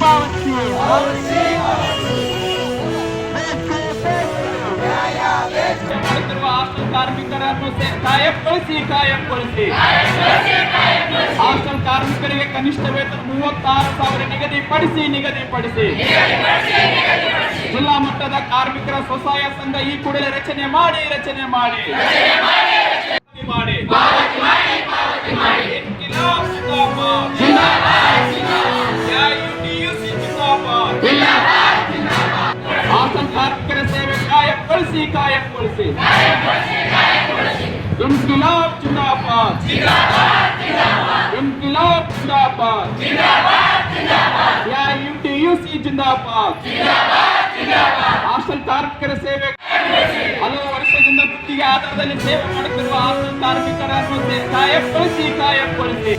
ಪಾವತಿ ಮಾಡುತ್ತಿರುವ ಹಾಸ್ಟೆಲ್ ಕಾರ್ಮಿಕರನ್ನು ಕಾಯಂಗೊಳಿಸಿ ಕಾಯಂಗೊಳಿಸಿ ಹಾಸ್ಟೆಲ್ ಕಾರ್ಮಿಕರಿಗೆ ಕನಿಷ್ಠ ವೇತನ ಮೂವತ್ತಾರು ಸಾವಿರ ನಿಗದಿಪಡಿಸಿ ನಿಗದಿಪಡಿಸಿ ಜಿಲ್ಲಾ ಮಟ್ಟದ ಕಾರ್ಮಿಕರ ಸ್ವಸಹಾಯ ಸಂಘ ಈ ಕೂಡಲೇ ರಚನೆ ಮಾಡಿ ರಚನೆ ಮಾಡಿ ಮಾಡಿ ಕಾಯಂಗೊಳಿಸಿ ಕಾಯಂಗೊಳಿಸಿ ಇನ್ಕಿಲಾಬ್ ಜಿಂದಾಬಾದ್ ಇನ್ಕಿಲಾಬ್ ಜಿಂದಾಬಾದ್ ಯುಟಿ ಜಿಂದಾಬಾದ್ ಹಾಸ್ಟೆಲ್ ಕಾರ್ಮಿಕರ ಸೇವೆ ಹಲವು ವರ್ಷದಿಂದ ಗುತ್ತಿಗೆ ಆಧಾರದಲ್ಲಿ ಸೇವೆ ಮಾಡುತ್ತಿರುವ ಹಾಸ್ಟೆಲ್ ಕಾರ್ಮಿಕರನ್ನು ಸೇ- ಕಾಯಂಗೊಳಿಸಿ ಕಾಯಂಗೊಳಿಸಿ